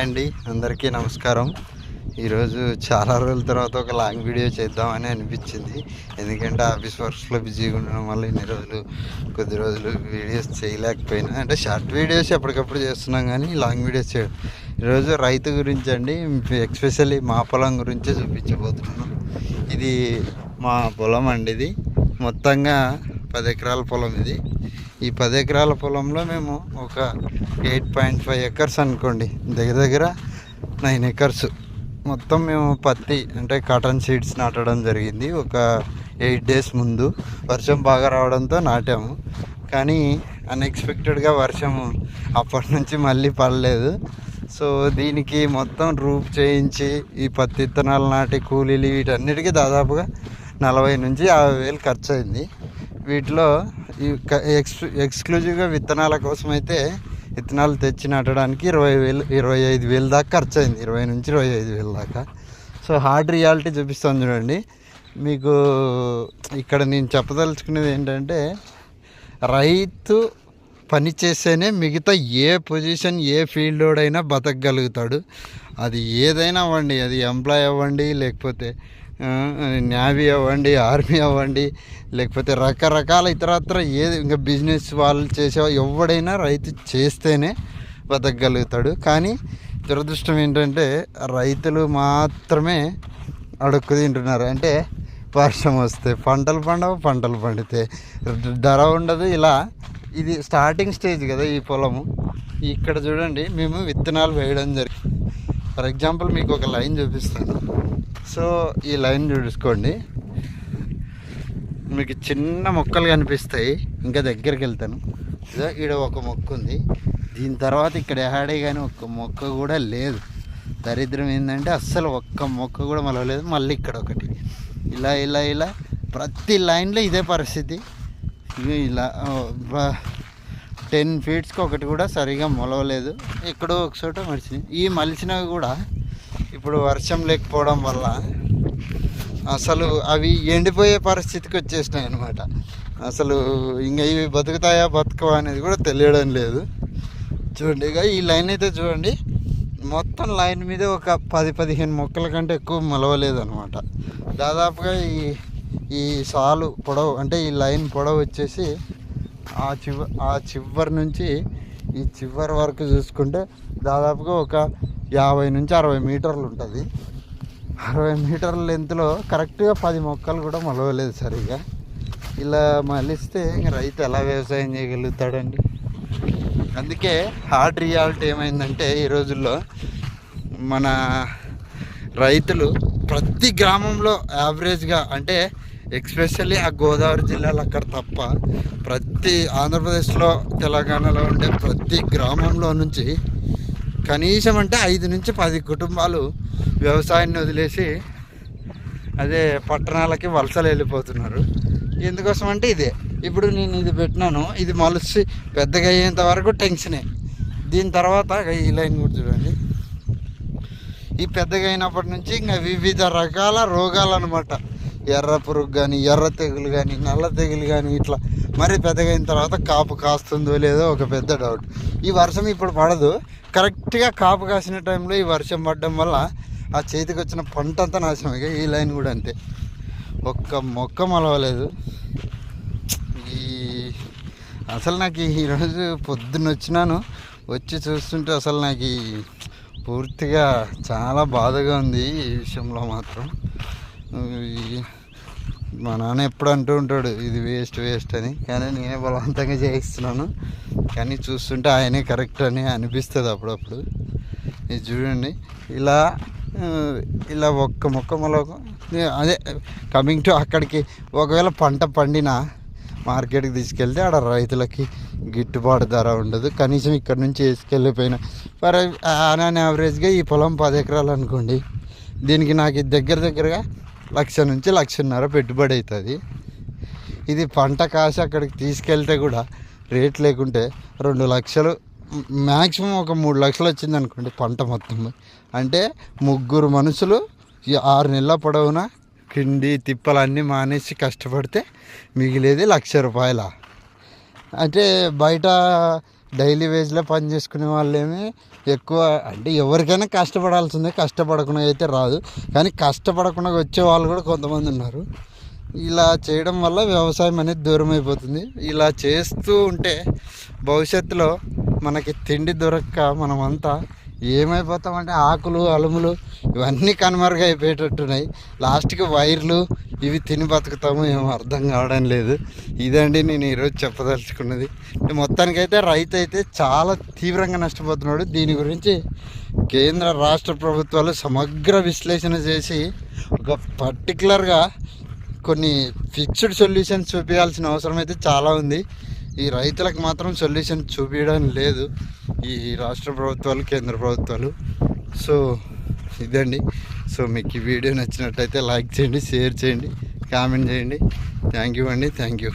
Hi అండి. అందరికీ నమస్కారం. ఈరోజు చాలా రోజుల తర్వాత ఒక లాంగ్ వీడియో చేద్దామని అనిపించింది. ఎందుకంటే ఆఫీస్ వర్క్స్లో బిజీగా ఉండడం వల్ల ఇన్ని రోజులు కొద్ది రోజులు వీడియోస్ చేయలేకపోయినా. అంటే షార్ట్ వీడియోస్ ఎప్పటికప్పుడు చేస్తున్నాం కానీ లాంగ్ వీడియోస్ చేయడం. ఈరోజు రైతు గురించి అండి ఎక్స్పెషల్లీ మా పొలం గురించే చూపించబోతున్నాను. ఇది మా పొలం అండి ఇది. మొత్తంగా పది ఎకరాల పొలం ఇది. ఈ పది ఎకరాల పొలంలో మేము ఒక ఎయిట్ పాయింట్ ఫైవ్ ఎకర్స్ అనుకోండి. దగ్గర దగ్గర నైన్ ఎకర్స్. మొత్తం మేము పత్తి అంటే కాటన్ సీడ్స్ నాటడం జరిగింది. ఒక ఎయిట్ డేస్ ముందు వర్షం బాగా రావడంతో నాటాము. కానీ అన్ఎక్స్పెక్టెడ్గా వర్షము అప్పటి నుంచి మళ్ళీ పడలేదు. సో దీనికి మొత్తం రూప్ చేయించి ఈ పత్తి విత్తనాలు నాటి కూలీలు వీటన్నిటికీ దాదాపుగా నలభై నుంచి యాభై వేలు ఖర్చు అయింది వీటిలో ఈ క- ఎక్స్ ఎక్స్క్లూజివ్గా విత్తనాల కోసం అయితే విత్తనాలు తెచ్చి నాటడానికి ఇరవై వేలు ఇరవై ఐదు వేలు దాకా ఖర్చు అయింది ఇరవై నుంచి ఇరవై ఐదు వేలు దాకా. సో హార్డ్ రియాలిటీ చూపిస్తాను చూడండి. మీకు ఇక్కడ నేను చెప్పదలుచుకునేది ఏంటంటే రైతు పని చేస్తేనే మిగతా ఏ పొజిషన్ ఏ ఫీల్డ్లోడైనా బతకగలుగుతాడు. అది ఏదైనా అవ్వండి అది ఎంప్లాయ్ అవ్వండి లేకపోతే నేవీ అవ్వండి ఆర్మీ అవ్వండి లేకపోతే రకరకాల ఇతరత్ర ఏది ఇంకా బిజినెస్ వాళ్ళు చేసే ఎవడైనా రైతు చేస్తేనే బతకగలుగుతాడు. కానీ దురదృష్టం ఏంటంటే రైతులు మాత్రమే అడుక్కు తింటున్నారు. అంటే వర్షం వస్తే పంటలు పండవు పంటలు పండితే ధర ఉండదు. ఇలా ఇది స్టార్టింగ్ స్టేజ్ కదా ఈ పొలము. ఇక్కడ చూడండి మేము విత్తనాలు వేయడం జరిగింది. ఫర్ ఎగ్జాంపుల్ మీకు ఒక లైన్ చూపిస్తాను. సో ఈ లైన్ చూసుకోండి. మీకు చిన్న మొక్కలు కనిపిస్తాయి. ఇంకా దగ్గరికి వెళ్తాను. ఇదో ఈడ ఒక మొక్క ఉంది. దీని తర్వాత ఇక్కడ ఏడే కానీ ఒక్క మొక్క కూడా లేదు. దరిద్రం ఏంటంటే అస్సలు ఒక్క మొక్క కూడా మొలవలేదు మళ్ళీ ఇక్కడ ఒకటి. ఇలా ఇలా ఇలా ప్రతి లైన్లో ఇదే పరిస్థితి. ఇలా టెన్ ఫీట్స్కి ఒకటి కూడా సరిగా మొలవలేదు. ఎక్కడో ఒకచోట మలిచినాయి ఈ మలిచినవి కూడా ఇప్పుడు వర్షం లేకపోవడం వల్ల అసలు అవి ఎండిపోయే పరిస్థితికి వచ్చేసినాయి అనమాట అసలు ఇంకా ఇవి బతుకుతాయా బతుకవా అనేది కూడా తెలియడం లేదు. చూడండి ఇక ఈ లైన్ అయితే చూడండి. మొత్తం లైన్ మీద ఒక పది పదిహేను మొక్కల కంటే ఎక్కువ మొలవలేదు అనమాట దాదాపుగా ఈ ఈ సాలు పొడవు అంటే ఈ లైన్ పొడవు వచ్చేసి ఆ చివ ఆ చివరి నుంచి ఈ చివరి వరకు చూసుకుంటే దాదాపుగా ఒక యాభై నుంచి అరవై మీటర్లు ఉంటుంది. అరవై మీటర్ల లెంత్లో కరెక్ట్గా పది మొక్కలు కూడా మొలవలేదు సరిగా. ఇలా మలిస్తే ఇంక రైతు ఎలా వ్యవసాయం చేయగలుగుతాడండి? అందుకే హార్డ్ రియాలిటీ ఏమైందంటే ఈ రోజుల్లో మన రైతులు ప్రతి గ్రామంలో యావరేజ్గా అంటే ఎక్స్పెషల్లీ ఆ గోదావరి జిల్లాలో అక్కడ తప్ప ప్రతి ఆంధ్రప్రదేశ్లో తెలంగాణలో ఉండే ప్రతి గ్రామంలో నుంచి కనీసం అంటే ఐదు నుంచి పది కుటుంబాలు వ్యవసాయాన్ని వదిలేసి అదే పట్టణాలకి వలసలు వెళ్ళిపోతున్నారు. ఎందుకోసం అంటే ఇదే. ఇప్పుడు నేను ఇది పెట్టినాను ఇది మలిసి పెద్దగా అయ్యేంత వరకు టెన్షనే. దీని తర్వాత ఈ లైన్ కూడా చూడండి. ఈ పెద్దగా అయినప్పటి నుంచి ఇంకా వివిధ రకాల రోగాలు అనమాట ఎర్ర పురుగు కానీ ఎర్ర తెగులు కానీ నల్ల తెగులు కానీ ఇట్లా మరి పెద్దగా అయిన తర్వాత కాపు కాస్తుందో లేదో ఒక పెద్ద డౌట్ ఈ వర్షం ఇప్పుడు పడదు. కరెక్ట్గా కాపు కాసిన టైంలో ఈ వర్షం పడడం వల్ల ఆ చేతికి వచ్చిన పంట అంతా నాశనం ఇక ఈ లైన్ కూడా అంతే. ఒక్క మొక్క మొలవలేదు. ఈ అసలు నాకు ఈరోజు పొద్దున్న వచ్చినాను వచ్చి చూస్తుంటే అసలు నాకు ఈ పూర్తిగా చాలా బాధగా ఉంది ఈ విషయంలో మాత్రం. మా నాన్న ఎప్పుడు అంటూ ఉంటాడు ఇది వేస్ట్ వేస్ట్ అని. కానీ నేనే బలవంతంగా చేయిస్తున్నాను. కానీ చూస్తుంటే ఆయనే కరెక్ట్ అని అనిపిస్తుంది అప్పుడప్పుడు. ఇది చూడండి. ఇలా ఇలా ఒక్క మొక్క మొలక అదే కమింగ్ టు అక్కడికి ఒకవేళ పంట పండినా మార్కెట్కి తీసుకెళ్తే ఆడ రైతులకి గిట్టుబాటు ధర ఉండదు. కనీసం ఇక్కడ నుంచి వేసుకెళ్ళిపోయిన. ఫర్ ఆన్ యావరేజ్గా ఈ పొలం పది ఎకరాలు అనుకోండి. దీనికి నాకు దగ్గర దగ్గరగా లక్ష నుంచి లక్షన్నర పెట్టుబడి అవుతుంది ఇది పంట కాసి అక్కడికి తీసుకెళ్తే కూడా రేట్ లేకుంటే రెండు లక్షలు మ్యాక్సిమం ఒక మూడు లక్షలు వచ్చింది అనుకోండి పంట మొత్తం. అంటే ముగ్గురు మనుషులు ఈ ఆరు నెలల పొడవునా కిండి తిప్పలన్నీ మానేసి కష్టపడితే మిగిలేది లక్ష రూపాయల. అంటే బయట డైలీ వేజ్లో పని చేసుకునే వాళ్ళేమి ఎక్కువ అంటే ఎవరికైనా కష్టపడాల్సిందే కష్టపడకుండా అయితే రాదు. కానీ కష్టపడకుండా వచ్చే వాళ్ళు కూడా కొంతమంది ఉన్నారు. ఇలా చేయడం వల్ల వ్యవసాయం అనేది దూరం అయిపోతుంది. ఇలా చేస్తూ ఉంటే భవిష్యత్తులో మనకి తిండి దొరక్క మనమంతా ఏమైపోతామంటే ఆకులు అలుములు ఇవన్నీ కనుమరుగైపోయేటట్టున్నాయి. లాస్ట్కి వైర్లు ఇవి తిని బతుకుతాము ఏమో అర్థం కావడం లేదు. ఇదండి నేను ఈరోజు చెప్పదలుచుకున్నది. మొత్తానికైతే రైతు అయితే చాలా తీవ్రంగా నష్టపోతున్నాడు. దీని గురించి కేంద్ర రాష్ట్ర ప్రభుత్వాలు సమగ్ర విశ్లేషణ చేసి ఒక పర్టికులర్గా కొన్ని ఫిక్స్డ్ సొల్యూషన్స్ చూపించాల్సిన అవసరం అయితే చాలా ఉంది. ఈ రైతులకు మాత్రం సొల్యూషన్ చూపించడం లేదు. ఈ రాష్ట్ర ప్రభుత్వాలు కేంద్ర ప్రభుత్వాలు. సో ఇదండి. సో మీకు ఈ వీడియో నచ్చినట్టయితే లైక్ చేయండి షేర్ చేయండి కామెంట్ చేయండి. థ్యాంక్ యూ అండి థ్యాంక్ యూ.